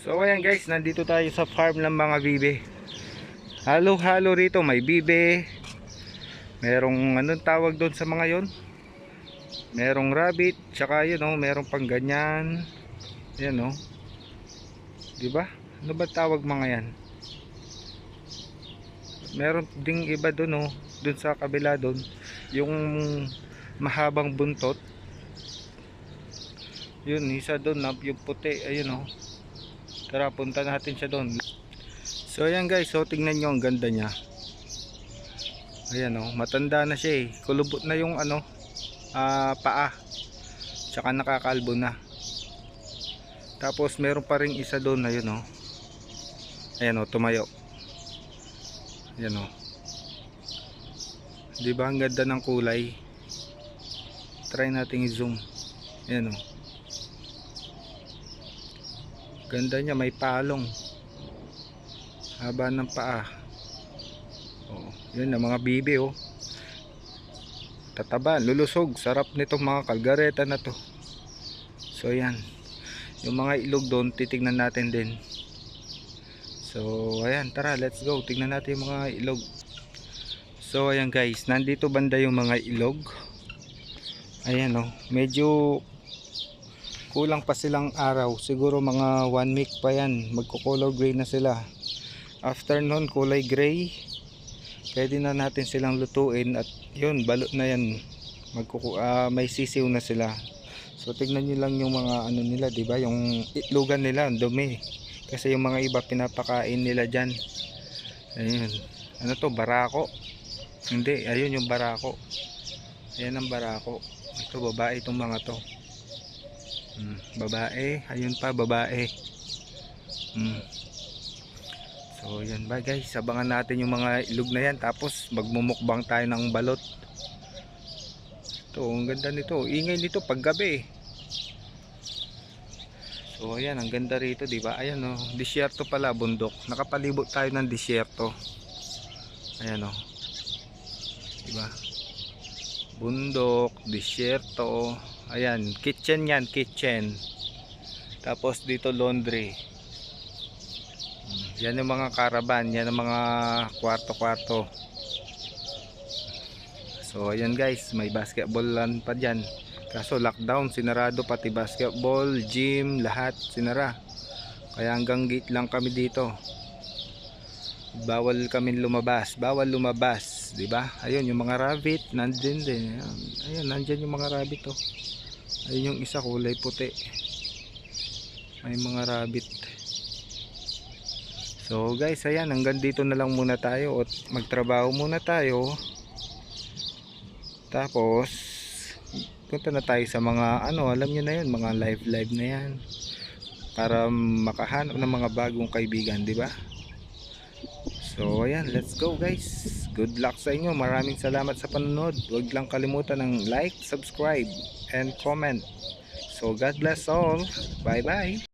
So ayan guys, nandito tayo sa farm ng mga bibe. Halo-halo rito, may bibe. Merong anong tawag doon sa mga yon? Merong rabbit, tsaka yun oh, merong pang ganyan. Yan oh. 'Di ba? Ano ba tawag mga yan? Meron ding iba doon oh, doon sa kabila doon, yung mahabang buntot. Yun, isa doon na yung puti, ayun oh. Tara, punta natin siya doon. So ayan guys, so tingnan nyo ang ganda niya. Ayan oh, matanda na siya eh. Kulubot na yung ano, ah, paa. Tsaka nakakalbo na. Tapos meron pa ring isa doon, ayun oh. Ayan oh, tumayo. Ayan oh. Di ba ang ganda ng kulay? Try nating i-zoom. Ayan oh. Ganda niya, may palong. Haba ng paa. Oh, yun ang mga bibi oh. Tataba, lulusog. Sarap nitong mga kalgareta na to. So yan. Yung mga ilog doon, titignan natin din. So ayan, tara, let's go. Tignan natin yung mga ilog. So ayan guys, nandito banda yung mga ilog. Ayan oh, medyo kulang pa silang araw siguro mga one week pa yan magko-color gray na sila. After nun kulay gray. Pwede na natin silang lutuin at yun balot na yan. Magkuku ah, may sisiw na sila. So tignan nyo lang yung mga ano nila ba? Yung itlogan nila ang dumi. Kasi yung mga iba pinapakain nila dyan. Ayun. Ano to barako? Hindi ayun yung barako. Ayan ang barako. Ito babae itong mga to Mm, babae, ayun pa babae. Mm. So yan ba guys, abangan natin yung mga ilog na yan tapos magmumukbang tayo ng balot. Ito, ang ganda nito. Ingay nito pag gabi. So ayan, ang ganda rito, 'di ba? Ayan oh, disyerto pala bundok. Nakapalibot tayo ng disyerto. Ayan oh. 'Di ba? Bundok, disyerto, Ayan, kitchen yan, kitchen. Tapos dito laundry. Hmm, Yan yung mga caravan, yan ang mga kwarto-kwarto. So ayan guys, may basketball lan pa dyan. Kaso lockdown, sinarado pati basketball, gym, lahat sinara. Kaya hanggang gate lang kami dito. Bawal kami lumabas, bawal lumabas, 'di ba? Ayun yung mga rabbit, nandiyan din. Ayan, ayun, nandiyan yung mga rabbit oh. Ayun yung isa kulay puti. May mga rabbit. So guys, ayan, hanggang dito na lang muna tayo at magtrabaho muna tayo. Tapos punta na tayo sa mga ano, alam niyo na 'yun, mga live live na 'yan. Para makahanap ng mga bagong kaibigan, 'di ba? So ayan, let's go guys. Good luck sa inyo. Maraming salamat sa panonood. Huwag lang kalimutan ng like, subscribe, and comment. So God bless all. Bye bye.